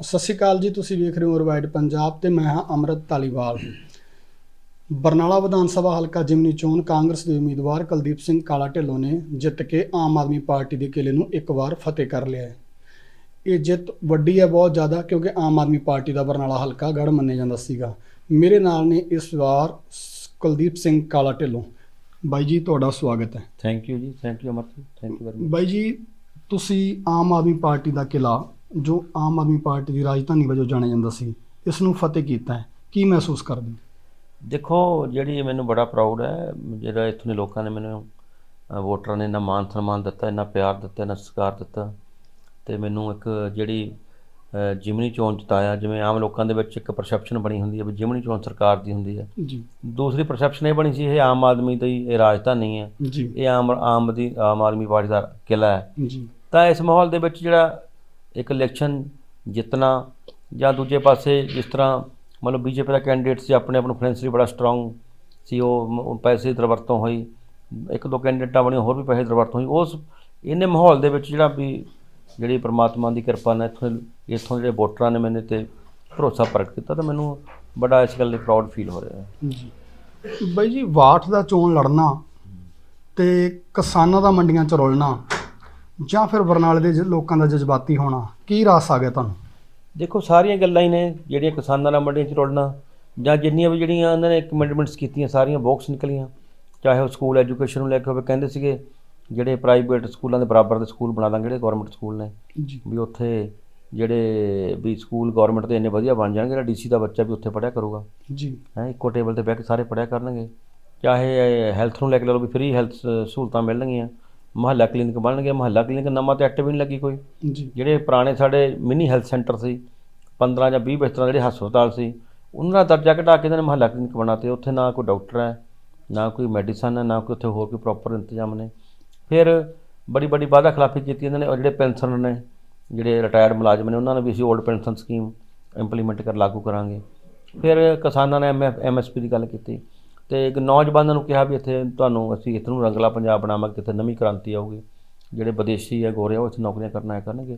ਸਤਿ ਸ਼੍ਰੀ ਅਕਾਲ ਜੀ ਤੁਸੀਂ ਵੇਖ ਰਹੇ ਹੋ ਰਵਾਈਡ ਪੰਜਾਬ ਤੇ ਮੈਂ ਹਾਂ ਅਮਰਤ ਧਾਲੀਵਾਲ। ਬਰਨਾਲਾ ਵਿਧਾਨ ਸਭਾ ਹਲਕਾ ਜਿਮਨੀ ਚੋਣ ਕਾਂਗਰਸ ਦੇ ਉਮੀਦਵਾਰ ਕੁਲਦੀਪ ਸਿੰਘ ਕਾਲਾ ਢਿੱਲੋਂ ਨੇ ਜਿੱਤ ਕੇ ਆਮ ਆਦਮੀ ਪਾਰਟੀ ਦੇ ਕਿਲੇ ਨੂੰ ਇੱਕ ਵਾਰ ਫਤਿਹ ਕਰ ਲਿਆ ਹੈ। ਇਹ ਜਿੱਤ ਵੱਡੀ ਹੈ ਬਹੁਤ ਜ਼ਿਆਦਾ ਕਿਉਂਕਿ ਆਮ ਆਦਮੀ ਪਾਰਟੀ ਦਾ ਬਰਨਾਲਾ ਹਲਕਾ ਗੜ ਮੰਨਿਆ ਜਾਂਦਾ ਸੀਗਾ। ਮੇਰੇ ਨਾਲ ਨੇ ਇਸ ਵਾਰ ਕੁਲਦੀਪ ਸਿੰਘ ਕਾਲਾ ਢਿੱਲੋਂ ਬਾਈ ਜੀ ਤੁਹਾਡਾ ਸਵਾਗਤ ਹੈ। ਥੈਂਕ ਯੂ ਜੀ thank you Amrit thank you very much ਬਾਈ ਜੀ ਤੁਸੀਂ ਆਮ ਆਦਮੀ ਪਾਰਟੀ ਦਾ ਕਿਲਾ ਜੋ ਆਮ ਆਦਮੀ ਪਾਰਟੀ ਦੀ ਰਾਜਧਾਨੀ ਵਜੋਂ ਜਾਣਿਆ ਜਾਂਦਾ ਸੀ ਇਸ ਨੂੰ ਫਤਿਹ ਕੀਤਾ ਹੈ। ਕੀ ਮਹਿਸੂਸ ਕਰਦੇ ਹੋ? ਦੇਖੋ ਜਿਹੜੀ ਮੈਨੂੰ ਬੜਾ ਪ੍ਰਾਊਡ ਹੈ ਜਿਹੜਾ ਇੱਥੋਂ ਦੇ ਲੋਕਾਂ ਨੇ ਮੈਨੂੰ ਵੋਟਰਾਂ ਨੇ ਇੰਨਾ ਮਾਨ ਸਨਮਾਨ ਦਿੱਤਾ ਇੰਨਾ ਪਿਆਰ ਦਿੱਤਾ ਇੰਨਾ ਸਤਿਕਾਰ ਦਿੱਤਾ ਤੇ ਮੈਨੂੰ ਇੱਕ ਜਿਹੜੀ ਜਿਮਨੀ ਚੋਣ ਜਿਤਾਇਆ ਜਿਵੇਂ ਆਮ ਲੋਕਾਂ ਦੇ ਵਿੱਚ ਇੱਕ ਪਰਸੈਪਸ਼ਨ ਬਣੀ ਹੁੰਦੀ ਹੈ ਵੀ ਜਿਮਨੀ ਚੋਣ ਸਰਕਾਰ ਦੀ ਹੁੰਦੀ ਹੈ। ਜੀ। ਦੂਸਰੀ ਪਰਸੈਪਸ਼ਨ ਇਹ ਬਣੀ ਸੀ ਇਹ ਆਮ ਆਦਮੀ ਦੀ ਇਹ ਰਾਜਧਾਨੀ ਹੈ। ਜੀ। ਇਹ ਆਮ ਆਮ ਦੀ ਆਮ ਆਦਮੀ ਪਾਰਟੀ ਦਾ ਕਿਲਾ ਹੈ। ਜੀ। ਤਾਂ ਇਸ ਮਾਹੌਲ ਦੇ ਵਿੱਚ ਜਿਹੜਾ ਇੱਕ ਇਲੈਕਸ਼ਨ ਜਿੱਤਣਾ ਜਾਂ ਦੂਜੇ ਪਾਸੇ ਜਿਸ ਤਰ੍ਹਾਂ ਮਤਲਬ ਬੀਜੇਪੀ ਦਾ ਕੈਂਡੀਡੇਟ ਸੀ, ਆਪਣੇ ਆਪ ਨੂੰ ਫਾਈਨੈਂਸ਼ਲੀ ਬੜਾ ਸਟਰੋਂਗ ਸੀ, ਉਹ ਪੈਸੇ ਦੀ ਦਰਵਰਤੋਂ ਹੋਈ, ਇੱਕ ਦੋ ਕੈਂਡੀਡੇਟਾਂ ਬਣੀਆਂ ਹੋਰ ਵੀ ਪੈਸੇ ਦੀ ਦਰਵਰਤੋਂ ਹੋਈ, ਉਸ ਇਹਨੇ ਮਾਹੌਲ ਦੇ ਵਿੱਚ ਜਿਹੜਾ ਵੀ ਜਿਹੜੀ ਪ੍ਰਮਾਤਮਾ ਦੀ ਕਿਰਪਾ ਨਾਲ ਇੱਥੋਂ ਇੱਥੋਂ ਜਿਹੜੇ ਵੋਟਰਾਂ ਨੇ ਮੈਨੇ ਤੇ ਭਰੋਸਾ ਪ੍ਰਗਟ ਕੀਤਾ ਤਾਂ ਮੈਨੂੰ ਬੜਾ ਇਸ ਗੱਲ ਲਈ ਪ੍ਰਾਊਡ ਫੀਲ ਹੋ ਰਿਹਾ ਹੈ। ਜੀ। ਬਾਈ ਜੀ ਵਾਠ ਦਾ ਚੋਣ ਲੜਨਾ ਤੇ ਕਿਸਾਨਾਂ ਦਾ ਮੰਡੀਆਂ ਚ ਰੁਲਣਾ ਜਾਂ ਫਿਰ ਬਰਨਾਲੇ ਦੇ ਜ- ਲੋਕਾਂ ਦਾ ਜਜ਼ਬਾਤੀ ਹੋਣਾ ਕੀ ਰਾਸ ਆ ਗਿਆ ਤੁਹਾਨੂੰ? ਦੇਖੋ ਸਾਰੀਆਂ ਗੱਲਾਂ ਹੀ ਨੇ ਜਿਹੜੀਆਂ ਕਿਸਾਨਾਂ ਨਾਲ ਮੰਡੀਆਂ 'ਚ ਰੁਲਣਾ ਜਾਂ ਜਿੰਨੀਆਂ ਵੀ ਜਿਹੜੀਆਂ ਉਹਨਾਂ ਨੇ ਕਮਿਟਮੈਂਟਸ ਕੀਤੀਆਂ ਸਾਰੀਆਂ ਬੌਕਸ ਨਿਕਲੀਆਂ। ਚਾਹੇ ਉਹ ਸਕੂਲ ਐਜੂਕੇਸ਼ਨ ਨੂੰ ਲੈ ਕੇ ਹੋਵੇ ਕਹਿੰਦੇ ਸੀਗੇ ਜਿਹੜੇ ਪ੍ਰਾਈਵੇਟ ਸਕੂਲਾਂ ਦੇ ਬਰਾਬਰ ਦੇ ਸਕੂਲ ਬਣਾ ਦਾਂਗੇ ਜਿਹੜੇ ਗਵਰਨਮੈਂਟ ਸਕੂਲ ਨੇ। ਜੀ। ਵੀ ਉੱਥੇ ਜਿਹੜੇ ਵੀ ਸਕੂਲ ਗਵਰਨਮੈਂਟ ਦੇ ਇੰਨੇ ਵਧੀਆ ਬਣ ਜਾਣਗੇ ਜਿਹੜਾ ਡੀਸੀ ਦਾ ਬੱਚਾ ਵੀ ਉੱਥੇ ਪੜ੍ਹਿਆ ਕਰੂਗਾ। ਜੀ। ਹੈ ਇੱਕੋ ਟੇਬਲ ਤੇ ਬਹਿ ਕੇ ਸਾਰੇ ਪੜ੍ਹਿਆ ਕਰਨਗੇ। ਚਾਹੇ ਹੈਲਥ ਨੂੰ ਲੈ ਕੇ ਲੈ ਲਓ ਵੀ ਫ੍ਰੀ ਹੈਲਥ ਸਹੂਲਤਾਂ ਮਿਲਣਗੀਆਂ। ਮਹੱਲਾ ਕਲੀਨਿਕ ਬਣਨਗੇ ਮਹੱਲਾ ਕਲੀਨਿਕ ਨਵਾਂ ਤੇ ਐਕਟਿਵ ਨਹੀਂ ਲੱਗੀ ਕੋਈ। ਜੀ। ਜਿਹੜੇ ਪੁਰਾਣੇ ਸਾਡੇ ਮਿਨੀ ਹੈਲਥ ਸੈਂਟਰ ਸੀ 15 ਜਾਂ 20 ਬਿਸਤਰਾਂ ਜਿਹੜੇ ਹਸਪਤਾਲ ਸੀ ਉਹਨਾਂ ਦਾ ਦਰਜਾ ਘਟਾ ਕੇ ਇਹਨਾਂ ਨੇ ਮਹੱਲਾ ਕਲੀਨਿਕ ਬਣਾਤੇ। ਉੱਥੇ ਨਾ ਕੋਈ ਡਾਕਟਰ ਹੈ ਨਾ ਕੋਈ ਮੈਡੀਸਨ ਹੈ ਨਾ ਕੋਈ ਉੱਥੇ ਹੋਰ ਕੋਈ ਪ੍ਰੋਪਰ ਇੰਤਜ਼ਾਮ ਨੇ। ਫਿਰ ਬੜੀ ਬੜੀ ਵਾਅਦਾ ਖਿਲਾਫੀ ਕੀਤੀ ਇਹਨਾਂ ਨੇ ਉਹ ਜਿਹੜੇ ਪੈਨਸ਼ਨ ਨੇ ਜਿਹੜੇ ਰਿਟਾਇਰਡ ਮੁਲਾਜ਼ਮ ਨੇ ਉਹਨਾਂ ਨੂੰ ਵੀ ਅਸੀਂ 올ਡ ਪੈਨਸ਼ਨ ਸਕੀਮ ਇੰਪਲੀਮੈਂਟ ਕਰ ਲਾਗੂ ਕਰਾਂਗੇ। ਫਿਰ ਕਿਸਾਨਾਂ ਨੇ ਐਮਐਸਪੀ ਦੀ ਗੱਲ ਕੀਤੀ। ਤੇ ਇੱਕ ਨੌਜਵਾਨਾਂ ਨੂੰ ਕਿਹਾ ਵੀ ਇੱਥੇ ਤੁਹਾਨੂੰ ਅਸੀਂ ਇੱਥੇ ਨੂੰ ਰੰਗਲਾ ਪੰਜਾਬ ਬਣਾਵਾਂਗੇ ਇੱਥੇ ਨਵੀਂ ਕ੍ਰਾਂਤੀ ਆਊਗੀ। ਜਿਹੜੇ ਵਿਦੇਸ਼ੀ ਆ ਗੋਰੇ ਆ ਉਹ ਇੱਥੇ ਨੌਕਰੀਆਂ ਕਰਨਾ ਆਇਆ ਕਰਨਗੇ।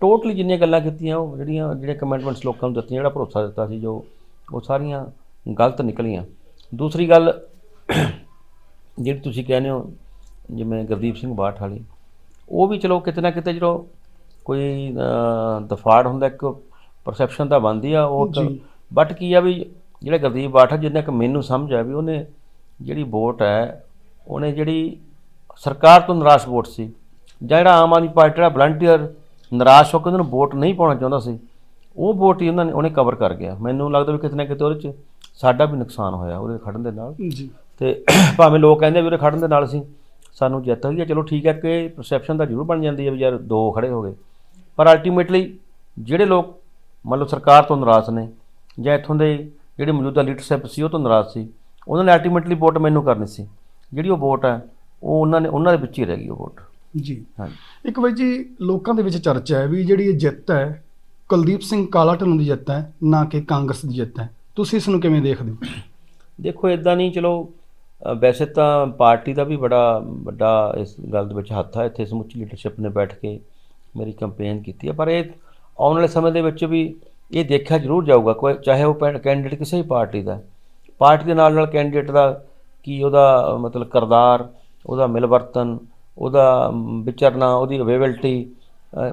ਟੋਟਲੀ ਜਿੰਨੀਆਂ ਗੱਲਾਂ ਕੀਤੀਆਂ ਉਹ ਜਿਹੜੀਆਂ ਜਿਹੜੇ ਕਮਿਟਮੈਂਟਸ ਲੋਕਾਂ ਨੂੰ ਦਿੱਤੀਆਂ ਜਿਹੜਾ ਭਰੋਸਾ ਦਿੱਤਾ ਸੀ ਜੋ ਉਹ ਸਾਰੀਆਂ ਗਲਤ ਨਿਕਲੀਆਂ। ਦੂਸਰੀ ਗੱਲ ਜਿਹੜੀ ਤੁਸੀਂ ਕਹਿੰਦੇ ਹੋ ਜਿਵੇਂ ਗੁਰਦੀਪ ਸਿੰਘ ਬਾਠ ਵਾਲੀ ਉਹ ਵੀ ਚਲੋ ਕਿਤੇ ਨਾ ਕਿਤੇ ਜਦੋਂ ਕੋਈ ਦਫਾੜ ਹੁੰਦਾ ਇੱਕ ਪਰਸੈਪਸ਼ਨ ਤਾਂ ਬਣਦੀ ਆ ਉਹ। ਬਟ ਕੀ ਆ ਵੀ ਜਿਹੜਾ ਗੁਰਦੀਪ ਬਾਠ ਜਿੰਨਾ ਕਿ ਮੈਨੂੰ ਸਮਝ ਆ ਵੀ ਉਹਨੇ ਜਿਹੜੀ ਵੋਟ ਹੈ ਉਹਨੇ ਜਿਹੜੀ ਸਰਕਾਰ ਤੋਂ ਨਿਰਾਸ਼ ਵੋਟ ਸੀ। ਜਿਹੜਾ ਆਮ ਆਦਮੀ ਪਾਰਟੀ ਦਾ ਵਲੰਟੀਅਰ ਨਿਰਾਸ਼ ਹੋ ਕੇ ਉਹਨਾਂ ਵੋਟ ਨਹੀਂ ਪਾਉਣਾ ਚਾਹੁੰਦਾ ਸੀ ਉਹ ਵੋਟ ਹੀ ਉਹਨਾਂ ਨੇ ਉਹਨੇ ਕਵਰ ਕਰ ਗਿਆ। ਮੈਨੂੰ ਲੱਗਦਾ ਵੀ ਕਿਤੇ ਨਾ ਕਿਤੇ ਉਹਦੇ 'ਚ ਸਾਡਾ ਵੀ ਨੁਕਸਾਨ ਹੋਇਆ ਉਹਦੇ ਖੜਨ ਦੇ ਨਾਲ। ਜੀ। ਤੇ ਭਾਵੇਂ ਲੋਕ ਕਹਿੰਦੇ ਵੀ ਉਹਦੇ ਖੜਨ ਦੇ ਨਾਲ ਸੀ ਸਾਨੂੰ ਜਿੱਤ ਹੋਈ ਹੈ ਚਲੋ ਠੀਕ ਹੈ ਕਿ ਪਰਸੈਪਸ਼ਨ ਤਾਂ ਜ਼ਰੂਰ ਬਣ ਜਾਂਦੀ ਹੈ ਵੀ ਯਾਰ ਦੋ ਖੜੇ ਹੋ ਗਏ। ਪਰ ਅਲਟੀਮੇਟਲੀ ਜਿਹੜੇ ਲੋਕ ਮੰਨ ਲਓ ਸਰਕਾਰ ਤੋਂ ਨਾਰਾਜ਼ ਨੇ ਜਾਂ ਇੱਥੋਂ ਦੇ ਜਿਹੜੇ ਮੌਜੂਦਾ ਲੀਡਰਸ਼ਿਪ ਸੀ ਉਹ ਤੋਂ ਨਾਰਾਜ਼ ਸੀ। ਉਹਨਾਂ ਨੇ ਅਲਟੀਮੇਟਲੀ ਵੋਟ ਮੈਨੂੰ ਕਰਨੀ ਸੀ। ਜਿਹੜੀ ਉਹ ਵੋਟ ਹੈ ਉਹ ਉਹਨਾਂ ਨੇ ਉਹਨਾਂ ਦੇ ਵਿੱਚ ਹੀ ਰਹਿ ਗਈ ਉਹ ਵੋਟ ਜੀ। ਹਾਂਜੀ। ਇੱਕ ਵਾਰ ਜੀ ਲੋਕਾਂ ਦੇ ਵਿੱਚ ਚਰਚਾ ਹੈ ਵੀ ਜਿਹੜੀ ਇਹ ਜਿੱਤ ਹੈ ਕੁਲਦੀਪ ਸਿੰਘ ਕਾਲਾ ਢਿੱਲੋਂ ਦੀ ਜਿੱਤ ਹੈ ਨਾ ਕਿ ਕਾਂਗਰਸ ਦੀ ਜਿੱਤ ਹੈ। ਤੁਸੀਂ ਇਸ ਨੂੰ ਕਿਵੇਂ ਦੇਖਦੇ ਹੋ? ਦੇਖੋ ਇਦਾਂ ਨਹੀਂ ਚਲੋ ਵੈਸੇ ਤਾਂ ਪਾਰਟੀ ਦਾ ਵੀ ਬੜਾ ਵੱਡਾ ਇਸ ਗੱਲ ਦੇ ਵਿੱਚ ਹੱਥ ਹੈ ਇੱਥੇ ਸਮੁੱਚੀ ਲੀਡਰਸ਼ਿਪ ਨੇ ਬੈਠ ਕੇ ਮੇਰੀ ਕੰਪੇਨ ਕੀਤੀ ਹੈ। ਪਰ ਇਹ ਆਉਣ ਵਾਲੇ ਸਮੇਂ ਦੇ ਵਿੱਚ ਵੀ ਇਹ ਦੇਖਿਆ ਜ਼ਰੂਰ ਜਾਊਗਾ, ਕੋਈ ਚਾਹੇ ਉਹ ਕੈਂਡੀਡੇਟ ਕਿਸੇ ਵੀ ਪਾਰਟੀ ਦਾ ਪਾਰਟੀ ਦੇ ਨਾਲ ਨਾਲ ਕੈਂਡੀਡੇਟ ਦਾ ਕੀ ਉਹਦਾ ਮਤਲਬ ਕਰਦਾਰ, ਉਹਦਾ ਮਿਲਵਰਤਨ, ਉਹਦਾ ਵਿਚਰਨਾ, ਉਹਦੀ ਅਵੇਬਿਲਟੀ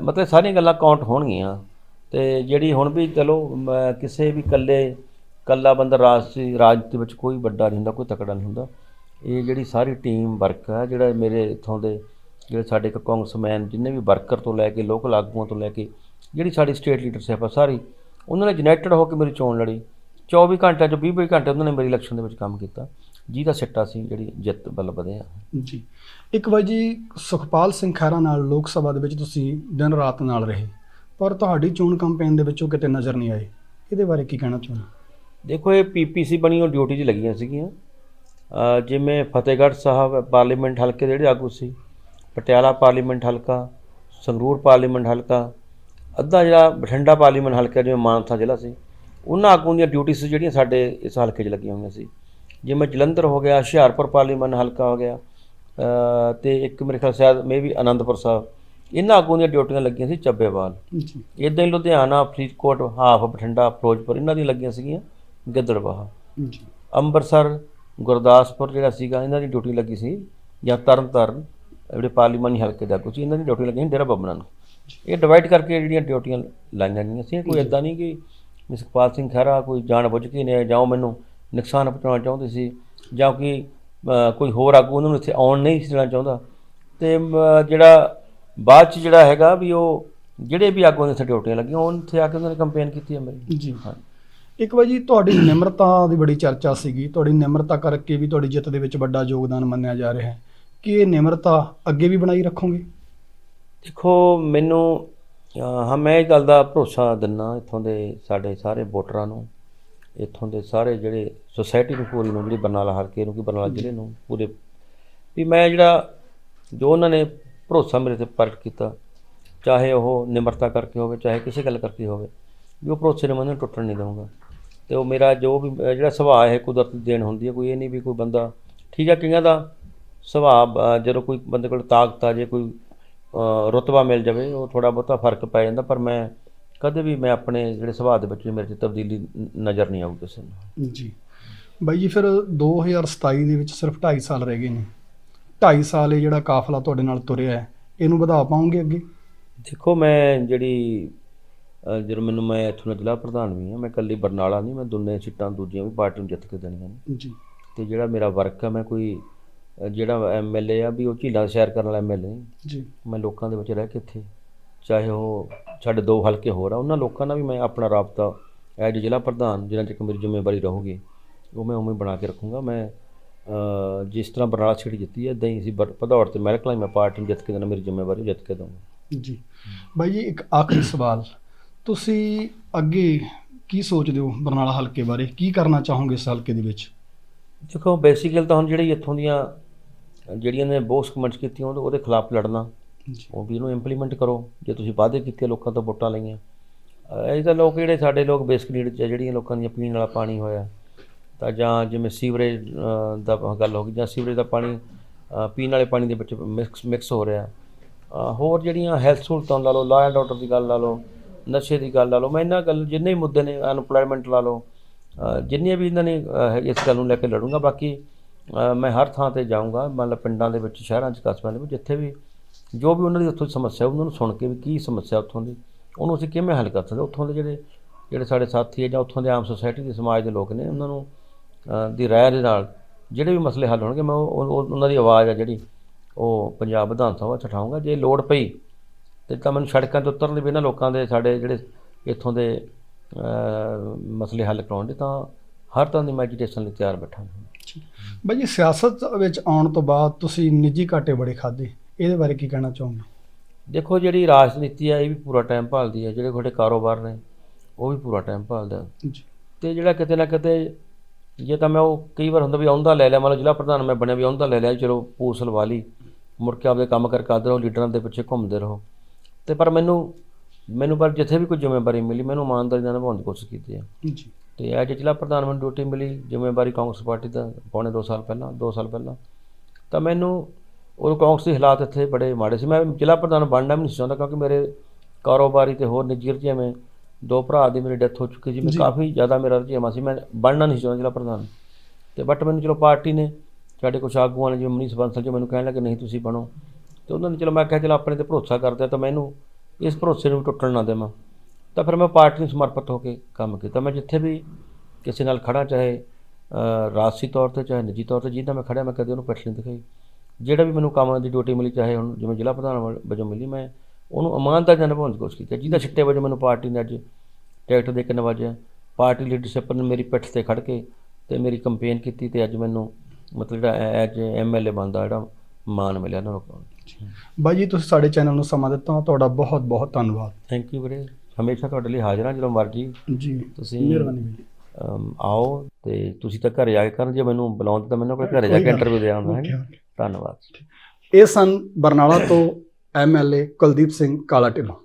ਮਤਲਬ ਸਾਰੀਆਂ ਗੱਲਾਂ ਕਾਊਂਟ ਹੋਣਗੀਆਂ। ਤੇ ਜਿਹੜੀ ਹੁਣ ਵੀ ਚਲੋ ਕਿਸੇ ਵੀ ਇਕੱਲੇ ਕੱਲਾ ਬੰਦਾ ਰਾਜਸੀ ਰਾਜਨੀਤੀ ਵਿੱਚ ਕੋਈ ਵੱਡਾ ਨਹੀਂ ਹੁੰਦਾ, ਕੋਈ ਤਕੜਾ ਨਹੀਂ ਹੁੰਦਾ। ਇਹ ਜਿਹੜੀ ਸਾਰੀ ਟੀਮ ਵਰਕ ਹੈ ਜਿਹੜਾ ਮੇਰੇ ਇੱਥੋਂ ਦੇ, ਜਿਹੜੇ ਸਾਡੇ ਇੱਕ ਕਾਂਗਰਸਮੈਨ ਜਿੰਨੇ ਵੀ ਵਰਕਰ ਤੋਂ ਲੈ ਕੇ ਲੋਕਲ ਆਗੂਆਂ ਤੋਂ ਲੈ ਕੇ, ਜਿਹੜੀ ਸਾਡੀ ਸਟੇਟ ਲੀਡਰਸ਼ਿਪ ਆ, ਸਾਰੀ ਉਹਨਾਂ ਨੇ ਯੂਨਾਈਟਿਡ ਹੋ ਕੇ ਮੇਰੀ ਚੋਣ ਲੜੀ। 24 ਘੰਟਿਆਂ ਚੋਂ 20 20 ਘੰਟੇ ਉਹਨਾਂ ਨੇ ਮੇਰੀ ਇਲੈਕਸ਼ਨ ਦੇ ਵਿੱਚ ਕੰਮ ਕੀਤਾ। ਜਿਹਦਾ ਸਿੱਟਾ ਸੀ ਜਿਹੜੀ ਜਿੱਤ ਵੱਲ ਵਧੇ ਆ ਜੀ। ਇੱਕ ਵਾਰ ਜੀ ਸੁਖਪਾਲ ਸਿੰਘ ਖਹਿਰਾ ਨਾਲ ਲੋਕ ਸਭਾ ਦੇ ਵਿੱਚ ਤੁਸੀਂ ਦਿਨ ਰਾਤ ਨਾਲ ਰਹੇ। ਪਰ ਤੁਹਾਡੀ ਚੋਣ ਕੈਂਪੇਨ ਦੇ ਵਿੱਚ ਕਿਤੇ ਨਜ਼ਰ ਨਹੀਂ ਆਏ। ਇਹਦੇ ਬਾਰੇ ਕੀ ਕਹਿਣਾ ਚਾਹੁੰਦੇ ਦੇਖੋ ਇਹ ਪੀਪੀਸੀ ਬਣੀ ਉਹ ਡਿਊਟੀ 'ਚ ਲੱਗੀਆਂ ਸੀਗੀਆਂ। ਜਿਵੇਂ ਫਤਿਹਗੜ੍ਹ ਸਾਹਿਬ ਪਾਰਲੀਮੈਂਟ ਹਲਕੇ ਦੇ ਜਿਹੜੇ ਆਗੂ ਸੀ। ਪਟਿਆਲਾ ਪਾਰਲੀਮੈਂਟ ਹਲਕਾ ਸੰਗਰੂਰ ਪਾਰਲੀਮੈਂਟ ਹਲਕਾ ਅੱਧਾ ਜਿਹੜਾ ਬਠਿੰਡਾ ਪਾਰਲੀਮੈਂਟ ਹਲਕਾ ਜਿਵੇਂ ਮਾਨਸਾ ਜ਼ਿਲ੍ਹਾ ਸੀ ਉਹਨਾਂ ਆਗੂਆਂ ਦੀਆਂ ਡਿਊਟੀਆਂ ਸੀ ਜਿਹੜੀਆਂ ਸਾਡੇ ਇਸ ਹਲਕੇ 'ਚ ਲੱਗੀਆਂ ਹੋਈਆਂ ਸੀ। ਜਿਵੇਂ ਜਲੰਧਰ ਹੋ ਗਿਆ ਹੁਸ਼ਿਆਰਪੁਰ ਪਾਰਲੀਮੈਂਟ ਹਲਕਾ ਹੋ ਗਿਆ ਤੇ ਇੱਕ ਮੇਰੇ ਖਿਆਲ ਸ਼ਾਇਦ ਮੇ ਵੀ ਆਨੰਦਪੁਰ ਸਾਹਿਬ ਇਹਨਾਂ ਆਗੂਆਂ ਦੀਆਂ ਡਿਊਟੀਆਂ ਲੱਗੀਆਂ ਸੀ ਚੱਬੇਵਾਲ ਜੀ। ਇਦਾਂ ਹੀ ਲੁਧਿਆਣਾ ਫਰੀਦਕੋਟ ਹਾਫ ਬਠਿੰਡਾ ਫਿਰੋਜ਼ਪੁਰ ਇਹਨਾਂ ਦੀਆਂ ਲੱਗੀਆਂ ਸੀਗੀਆਂ ਗਿੱਦੜਬਾਹਾ। ਜੀ। ਅੰਮ੍ਰਿਤਸਰ ਗੁਰਦਾਸਪੁਰ ਜਿਹੜਾ ਸੀਗਾ ਇਹਨਾਂ ਦੀ ਡਿਊਟੀ ਲੱਗੀ ਸੀ ਜਾਂ ਤਰਨਤਾਰਨ ਜਿਹੜੇ ਪਾਰਲੀਮਾਨੀ ਹਲਕੇ ਦਾ ਕੁਝ ਇਹਨਾਂ ਦੀ ਡਿਊਟੀ ਲੱਗੀ ਸੀ ਡੇਰਾ ਬੱਬਨਾ ਨੂੰ ਇਹ ਡਿਵਾਈਡ ਕਰਕੇ ਜਿਹੜੀਆਂ ਡਿਊਟੀਆਂ ਲਾਈਆਂ ਗਈਆਂ ਸੀ ਕੋਈ ਇਦਾਂ ਨਹੀਂ ਕਿ ਮਿਸਕਪਾਲ ਸਿੰਘ ਖਹਿਰਾ ਕੋਈ ਜਾਣ ਬੁੱਝ ਕੇ ਨੇ ਜਾਂ ਮੈਨੂੰ ਨੁਕਸਾਨ ਪਹੁੰਚਾਉਣਾ ਚਾਹੁੰਦੇ ਸੀ ਜਾਂ ਕਿ ਕੋਈ ਹੋਰ ਆਗੂ ਉਹਨਾਂ ਨੂੰ ਇੱਥੇ ਆਉਣ ਨਹੀਂ ਦੇਣਾ ਚਾਹੁੰਦਾ। ਤੇ ਜਿਹੜਾ ਬਾਅਦ ਚ ਜਿਹੜਾ ਹੈਗਾ ਵੀ ਉਹ ਜਿਹੜੇ ਵੀ ਆਗੂਆਂ ਦੇ ਇੱਥੇ ਡਿਊਟੀਆਂ ਲੱਗੀਆਂ ਉਹਨਾਂ ਇੱਥੇ ਆ ਕੇ ਉਹਨਾਂ ਨੇ ਕੰਪੇਨ ਕੀਤੀ ਹੈ ਮੇਰੀ। ਜੀ। ਹਾਂ। ਇੱਕ ਵਾਰ ਜੀ ਤੁਹਾਡੀ ਨਿਮਰਤਾ ਦੀ ਬੜੀ ਚਰਚਾ ਸੀਗੀ ਤੁਹਾਡੀ ਨਿਮਰਤਾ ਕਰਕੇ ਵੀ ਤੁਹਾਡੀ ਜਿੱਤ ਦੇ ਵਿੱਚ ਵੱਡਾ ਯੋਗਦਾਨ ਮੰਨਿਆ ਜਾ ਰਿਹਾ ਹੈ। ਕਿ ਇਹ ਨਿਮਰਤਾ ਅੱਗੇ ਵੀ ਬਣਾਈ ਰੱਖੋਗੇ? ਦੇਖੋ, ਮੈਨੂੰ ਹਾਂ, ਮੈਂ ਇਹ ਗੱਲ ਦਾ ਭਰੋਸਾ ਦਿੰਨਾ ਇੱਥੋਂ ਦੇ ਸਾਡੇ ਸਾਰੇ ਵੋਟਰਾਂ ਨੂੰ, ਇੱਥੋਂ ਦੇ ਸਾਰੇ ਜਿਹੜੇ ਸੁਸਾਇਟੀ ਨੂੰ, ਪੂਰੀ ਨੂੰ, ਜਿਹੜੀ ਬਰਨਾਲਾ ਹਲਕੇ ਨੂੰ, ਕਿ ਬਰਨਾਲਾ ਜ਼ਿਲ੍ਹੇ ਨੂੰ, ਪੂਰੇ, ਵੀ ਮੈਂ ਜਿਹੜਾ, ਜੋ ਉਹਨਾਂ ਨੇ ਭਰੋਸਾ ਮੇਰੇ ਤੇ ਪ੍ਰਗਟ ਕੀਤਾ, ਚਾਹੇ ਉਹ ਨਿਮਰਤਾ ਕਰਕੇ ਹੋਵੇ, ਚਾਹੇ ਕਿਸੇ ਗੱਲ ਕਰਕੇ ਹੋਵੇ, ਵੀ ਉਹ ਭਰੋਸੇ ਨੂੰ ਮੈਂ ਉਹਨਾਂ ਨੂੰ ਟੁੱਟਣ ਨਹੀਂ ਦਊਂਗਾ। ਤੇ ਉਹ ਮੇਰਾ ਜੋ ਵੀ ਜਿਹੜਾ ਸੁਭਾਅ ਹੈ, ਕੁਦਰਤੀ ਦੇਣ ਹੁੰਦੀ ਹੈ, ਕੋਈ ਇਹ ਨਹੀਂ ਵੀ ਕੋਈ ਬੰਦਾ ਠੀਕ ਹੈ ਕਈਆਂ ਦਾ ਸੁਭਾਅ ਜਦੋਂ ਕੋਈ ਬੰਦੇ ਕੋਲ ਤਾਕਤ ਆ, ਜੇ ਕੋਈ ਰੁਤਬਾ ਮਿਲ ਜਾਵੇ ਉਹ ਥੋੜਾ ਬਹੁਤਾ ਫ਼ਰਕ ਪੈ ਜਾਂਦਾ ਪਰ ਮੈਂ ਕਦੇ ਵੀ ਮੈਂ ਆਪਣੇ ਜਿਹੜੇ ਸੁਭਾਅ ਦੇ ਵਿੱਚ ਵੀ ਮੇਰੇ 'ਚ ਤਬਦੀਲੀ ਨਜ਼ਰ ਨਹੀਂ ਆਊ ਕਿਸੇ ਨੂੰ। ਜੀ। ਬਾਈ ਜੀ ਫਿਰ 2027 ਦੇ ਵਿੱਚ ਸਿਰਫ 2.5 ਸਾਲ ਰਹਿ ਗਏ ਨੇ। 2.5 ਸਾਲ ਇਹ ਜਿਹੜਾ ਕਾਫਲਾ ਤੁਹਾਡੇ ਨਾਲ ਤੁਰਿਆ ਹੈ ਇਹਨੂੰ ਵਧਾ ਪਾਉਂਗੇ ਅੱਗੇ? ਦੇਖੋ ਮੈਂ ਜਿਹੜੀ ਜਦੋਂ ਮੈਨੂੰ ਮੈਂ ਇੱਥੋਂ ਦਾ ਜ਼ਿਲ੍ਹਾ ਪ੍ਰਧਾਨ ਵੀ ਹਾਂ ਮੈਂ ਇਕੱਲੀ ਬਰਨਾਲਾ ਨਹੀਂ ਮੈਂ ਦੋਨੇ ਸੀਟਾਂ ਦੂਜੀਆਂ ਵੀ ਪਾਰਟੀ ਨੂੰ ਜਿੱਤ ਕੇ ਦੇਣੀਆਂ ਨੇ। ਜੀ। ਤੇ ਜਿਹੜਾ ਮੇਰਾ ਵਰਕ ਹੈ ਮੈਂ ਕੋਈ ਜਿਹੜਾ ਐਮਐਲਏ ਆ ਵੀ ਉਹ ਝੀਲਾਂ ਸੈਰ ਕਰਨ ਵਾਲਾ ਐਮਐਲਏ ਨਹੀਂ ਜੀ। ਮੈਂ ਲੋਕਾਂ ਦੇ ਵਿੱਚ ਰਹਿ ਕੇ ਇੱਥੇ ਚਾਹੇ ਉਹ ਸਾਡੇ ਦੋ ਹਲਕੇ ਹੋਰ ਆ ਉਹਨਾਂ ਲੋਕਾਂ ਨਾਲ ਵੀ ਮੈਂ ਆਪਣਾ ਰਾਬਤਾ ਐਜ ਜ਼ਿਲ੍ਹਾ ਪ੍ਰਧਾਨ ਜਿਨ੍ਹਾਂ ਚਿਰ ਮੇਰੀ ਜ਼ਿੰਮੇਵਾਰੀ ਰਹੂਗੀ ਉਹ ਮੈਂ ਉਵੇਂ ਬਣਾ ਕੇ ਰੱਖੂੰਗਾ। ਮੈਂ ਜਿਸ ਤਰ੍ਹਾਂ ਬਰਨਾਲਾ ਸੀਟ ਜਿੱਤੀ ਹੈ ਇਦਾਂ ਹੀ ਅਸੀਂ ਭਦੌੜ ਤੇ ਮਹਿਲ ਕਲਾਂ ਮੈਂ ਪਾਰਟੀ ਨੂੰ ਜਿੱਤ ਕੇ ਦੇਣਾ ਮੇਰੀ ਜ਼ਿੰਮੇਵਾਰੀ ਜਿੱਤ ਕੇ ਦਊਂਗਾ। ਜੀ। ਬਾਈ ਜੀ ਇੱਕ ਆਖਰੀ ਸਵਾਲ। ਤੁਸੀਂ ਅੱਗੇ ਕੀ ਸੋਚਦੇ ਹੋ ਬਰਨਾਲਾ ਹਲਕੇ ਬਾਰੇ? ਕੀ ਕਰਨਾ ਚਾਹੋਗੇ ਇਸ ਹਲਕੇ ਦੇ ਵਿੱਚ? ਦੇਖੋ ਬੇਸਿਕਲ ਤਾਂ ਹੁਣ ਜਿਹੜੀ ਇੱਥੋਂ ਦੀਆਂ ਜਿਹੜੀਆਂ ਨੇ ਬੋਸ ਕਮੈਂਟਸ ਕੀਤੀਆਂ ਉਹਦੇ- ਖਿਲਾਫ ਲੜਨਾ। ਉਹ ਵੀ ਇਹਨੂੰ ਇੰਪਲੀਮੈਂਟ ਕਰੋ। ਜੇ ਤੁਸੀਂ ਵਾਅਦੇ ਕੀਤੇ ਲੋਕਾਂ ਤੋਂ ਵੋਟਾਂ ਲਈਆਂ। ਇਹ ਤਾਂ ਲੋਕ ਜਿਹੜੇ ਸਾਡੇ ਲੋਕ ਬੇਸਿਕ ਨੀਡ 'ਚ ਜਿਹੜੀਆਂ ਲੋਕਾਂ ਦੀਆਂ ਪੀਣ ਵਾਲਾ ਪਾਣੀ ਹੋਇਆ। ਤਾਂ ਜਾਂ ਜਿਵੇਂ ਸੀਵਰੇਜ ਦਾ ਗੱਲ ਹੋ ਗਈ ਜਾਂ ਸੀਵਰੇਜ ਦਾ ਪਾਣੀ ਪੀਣ ਵਾਲੇ ਪਾਣੀ ਦੇ ਵਿੱਚ ਮਿਕਸ ਮਿਕਸ ਹੋ ਰਿਹਾ। ਹੋਰ ਜਿਹੜੀਆਂ ਹੈਲਥ ਸਹੂਲਤਾਂ ਲਾ ਲਓ ਲਾ ਐਂਡ ਆਰਡਰ ਦੀ ਗੱਲ ਲਾ ਲਓ ਨਸ਼ੇ ਦੀ ਗੱਲ ਲਾ ਲਓ ਮੈਂ ਇਹਨਾਂ ਗੱਲ ਜਿੰਨੇ ਵੀ ਮੁੱਦੇ ਨੇ ਅਨਪਲੋਇਮੈਂਟ ਲਾ ਲਓ ਜਿੰਨੀਆਂ ਵੀ ਇਹਨਾਂ ਨੇ ਇਸ ਗੱਲ ਨੂੰ ਲੈ ਕੇ ਲੜੂੰਗਾ ਬਾਕੀ ਮੈਂ ਹਰ ਥਾਂ ਤੇ ਜਾਊਂਗਾ, ਮਤਲਬ ਪਿੰਡਾਂ ਦੇ ਵਿੱਚ, ਸ਼ਹਿਰਾਂ 'ਚ, ਕਸਬਿਆਂ ਦੇ ਵਿੱਚ, ਜਿੱਥੇ ਵੀ ਜੋ ਵੀ ਉਹਨਾਂ ਦੀ ਉੱਥੋਂ ਦੀ ਸਮੱਸਿਆ ਉਹਨਾਂ ਨੂੰ ਸੁਣ ਕੇ ਵੀ ਕੀ ਸਮੱਸਿਆ ਉੱਥੋਂ ਦੀ, ਉਹਨੂੰ ਅਸੀਂ ਕਿਵੇਂ ਹੱਲ ਕਰ ਸਕਦੇ ਉੱਥੋਂ ਦੇ ਜਿਹੜੇ ਜਿਹੜੇ ਸਾਡੇ ਸਾਥੀ ਹੈ ਜਾਂ ਉੱਥੋਂ ਦੇ ਆਮ ਸੁਸਾਇਟੀ ਦੇ ਸਮਾਜ ਦੇ ਲੋਕ ਨੇ, ਉਹਨਾਂ ਨੂੰ ਦੀ ਰਾਏ ਦੇ ਨਾਲ ਜਿਹੜੇ ਵੀ ਮਸਲੇ ਹੱਲ ਹੋਣਗੇ, ਮੈਂ ਉਹ ਉਹਨਾਂ ਦੀ ਆਵਾਜ਼ ਆ ਜਿਹੜੀ ਉਹ ਪੰਜਾਬ ਵਿਧਾਨ ਸਭਾ 'ਚ ਉਠਾਊਂਗਾ। ਜੇ ਲੋੜ ਪਈ ਤੇ ਤਾਂ ਮੈਨੂੰ ਸੜਕਾਂ ਤੇ ਉਤਰਨ ਲਈ ਵੀ ਇਹਨਾਂ ਲੋਕਾਂ ਦੇ ਸਾਡੇ ਜਿਹੜੇ ਇੱਥੋਂ ਦੇ ਮਸਲੇ ਹੱਲ ਕਰਾਉਣ ਦੇ, ਤਾਂ ਹਰ ਤਰ੍ਹਾਂ ਦੀ ਮੈਡੀਟੇਸ਼ਨ ਲਈ ਤਿਆਰ ਬੈਠਾਂਗਾ। ਬਾਈ ਜੀ ਸਿਆਸਤ ਵਿੱਚ ਆਉਣ ਤੋਂ ਬਾਅਦ ਤੁਸੀਂ ਨਿੱਜੀ ਘਾਟੇ ਬੜੇ ਖਾਦੇ ਇਹਦੇ ਬਾਰੇ ਕੀ ਕਹਿਣਾ ਚਾਹੋਗੇ? ਦੇਖੋ ਜਿਹੜੀ ਰਾਜਨੀਤੀ ਹੈ ਇਹ ਵੀ ਪੂਰਾ ਟਾਈਮ ਭਾਲਦੀ ਹੈ ਜਿਹੜੇ ਤੁਹਾਡੇ ਕਾਰੋਬਾਰ ਨੇ ਉਹ ਵੀ ਪੂਰਾ ਟਾਈਮ ਭਾਲਦਾ ਜੀ। ਤੇ ਜਿਹੜਾ ਕਿਤੇ ਨਾ ਕਿਤੇ ਜੇ ਤਾਂ ਮੈਂ ਉਹ ਕਈ ਵਾਰ ਹੁੰਦਾ ਵੀ ਆਉਂਦਾ ਲੈ ਲਿਆ ਮੰਨ ਲਓ ਜ਼ਿਲ੍ਹਾ ਪ੍ਰਧਾਨ ਮੈਂ ਬਣਿਆ ਵੀ ਆਉਂਦਾ ਲੈ ਲਿਆ ਚਲੋ ਪੂਛ ਲਵਾ ਲਈ। ਮੁੜ ਕੇ ਆਪਦੇ ਕੰਮ ਕਰ ਕਰਦੇ ਰਹੋ ਲੀਡਰਾਂ ਦੇ ਪਿੱਛੇ ਘੁੰਮਦੇ ਰਹੋ। ਤੇ ਪਰ ਮੈਨੂੰ ਮੈਨੂੰ ਪਰ ਜਿੱਥੇ ਵੀ ਕੋਈ ਜ਼ਿੰਮੇਵਾਰੀ ਮਿਲੀ ਮੈਨੂੰ ਇਮਾਨਦਾਰੀ ਨਾਲ ਨਿਭਾਉਣ ਦੀ ਕੋਸ਼ਿਸ਼ ਕੀਤੀ ਹੈ ਜੀ। ਤੇ ਐਜ ਜ਼ਿਲ੍ਹਾ ਪ੍ਰਧਾਨ ਮੈਨੂੰ ਡਿਊਟੀ ਮਿਲੀ ਜ਼ਿੰਮੇਵਾਰੀ ਕਾਂਗਰਸ ਪਾਰਟੀ ਦਾ ਪੌਣੇ 2 ਸਾਲ ਪਹਿਲਾਂ 2 ਸਾਲ ਪਹਿਲਾਂ ਤਾਂ ਮੈਨੂੰ ਉਹ ਕਾਂਗਰਸ ਦੇ ਹਾਲਾਤ ਇੱਥੇ ਬੜੇ ਮਾੜੇ ਸੀ। ਮੈਂ ਜ਼ਿਲ੍ਹਾ ਪ੍ਰਧਾਨ ਬਣਨਾ ਵੀ ਨਹੀਂ ਚਾਹੁੰਦਾ ਕਿਉਂਕਿ ਮੇਰੇ ਕਾਰੋਬਾਰੀ ਤੇ ਹੋਰ ਨਿੱਜੀ ਰੁਝੇਵੇਂ ਮੈਂ ਦੋ ਭਰਾ ਦੀ ਮੇਰੀ ਡੈਥ ਹੋ ਚੁੱਕੀ ਸੀ ਮੈਂ। ਕਾਫੀ ਜ਼ਿਆਦਾ ਮੇਰਾ ਰੁਝੇਵਾਂ ਸੀ ਮੈਂ ਬਣਨਾ ਨਹੀਂ ਚਾਹੁੰਦਾ ਜ਼ਿਲ੍ਹਾ ਪ੍ਰਧਾਨ। ਤੇ ਬਟ ਮੈਨੂੰ ਚਲੋ ਪਾਰਟੀ ਨੇ ਸਾਡੇ ਕੁਛ ਆਗੂਆਂ ਨੇ ਜਿਵੇਂ ਮਨੀਸ਼ ਬੰਸਲ ਜੀ ਮੈਨੂੰ ਕਹਿਣ ਲੱਗੇ ਨਹੀਂ ਤੁਸੀਂ ਬਣੋ। ਤੇ ਉਹਨਾਂ ਨੇ ਚਲੋ ਮੈਂ ਕਿਹਾ ਚਲੋ ਆਪਣੇ ਤੇ ਭਰੋਸਾ ਕਰਦੇ ਤਾਂ ਮੈਨੂੰ ਇਸ ਭਰੋਸੇ ਨੂੰ ਟੁੱਟਣ ਨਾ ਦੇਵਾਂ। ਤਾਂ ਫਿਰ ਮੈਂ ਪਾਰਟੀ ਨੂੰ ਸਮਰਪਿਤ ਹੋ ਕੇ ਕੰਮ ਕੀਤਾ। ਮੈਂ ਜਿੱਥੇ ਵੀ ਕਿਸੇ ਨਾਲ ਖੜਾ ਚਾਹੇ ਰਾਜਸੀ ਤੌਰ ਤੇ ਚਾਹੇ ਨਿੱਜੀ ਤੌਰ ਤੇ ਜਿਹਦਾ ਮੈਂ ਖੜਿਆ ਮੈਂ ਕਦੇ ਉਹਨੂੰ ਪਿੱਠ ਨਹੀਂ ਦਿਖਾਈ। ਜਿਹੜਾ ਵੀ ਮੈਨੂੰ ਕੰਮ ਦੀ ਡਿਊਟੀ ਮਿਲੀ ਚਾਹੇ ਹੁਣ ਜਿਵੇਂ ਜ਼ਿਲ੍ਹਾ ਪ੍ਰਧਾਨ ਵਜੋਂ ਮਿਲੀ ਮੈਂ ਉਹਨੂੰ ਇਮਾਨਦਾਰੀ ਨਾਲ ਨਿਭਾਉਣ ਦੀ ਕੋਸ਼ਿਸ਼ ਕੀਤੀ। ਜਿਹਦਾ ਛਿੱਟੇ ਵਜੋਂ ਮੈਨੂੰ ਪਾਰਟੀ ਨੇ ਅੱਜ ਟਿਕਟ ਦੇ ਕੇ ਨਵਾਜਿਆ। ਪਾਰਟੀ ਲੀਡਰਸ਼ਿਪ ਨੇ ਮੇਰੀ ਪਿੱਠ ਤੇ ਖੜ ਕੇ ਤੇ ਮੇਰੀ ਕੰਪੇਨ ਕੀਤੀ ਤੇ ਅੱਜ ਮੈਨੂੰ ਮਤਲਬ ਜਿਹੜਾ ਐਜ ਐਮਐਲਏ ਬਣਦਾ ਜਿਹੜਾ ਮਾਣ ਮਿਲਿਆ ਉਹਨਾਂ ਨੂੰ। ਬਾਈ ਜੀ ਤੁਸੀਂ ਸਾਡੇ ਚੈਨਲ ਨੂੰ ਸਮਾਂ ਦਿੱਤਾ ਤੁਹਾਡਾ ਬਹੁਤ ਬਹੁਤ ਧੰਨਵਾਦ। ਥੈਂਕ ਯੂ ਵੀਰੇ। ਹਮੇਸ਼ਾ ਤੁਹਾਡੇ ਲਈ ਹਾਜ਼ਰ ਹਾਂ ਜਦੋਂ ਮਰਜ਼ੀ। ਜੀ ਤੁਸੀਂ ਮਿਹਰਬਾਨੀ ਜੀ। ਅਮ, ਆਓ ਤੇ ਤੁਸੀਂ ਤਾਂ ਘਰੇ ਜਾ ਕੇ ਕਰਨ ਜੇ ਮੈਨੂੰ ਬੁਲਾਉਂਦੇ ਤਾਂ ਮੈਨੂੰ ਕੋਈ ਘਰੇ ਜਾ ਕੇ ਇੰਟਰਵਿਊ ਦੇ ਆਉਂਦਾ ਹੈ ਧੰਨਵਾਦ। ਇਹ ਸਨ ਬਰਨਾਲਾ ਤੋਂ ਐਮਐਲਏ ਕੁਲਦੀਪ ਸਿੰਘ ਕਾਲਾ ਢਿੱਲੋਂ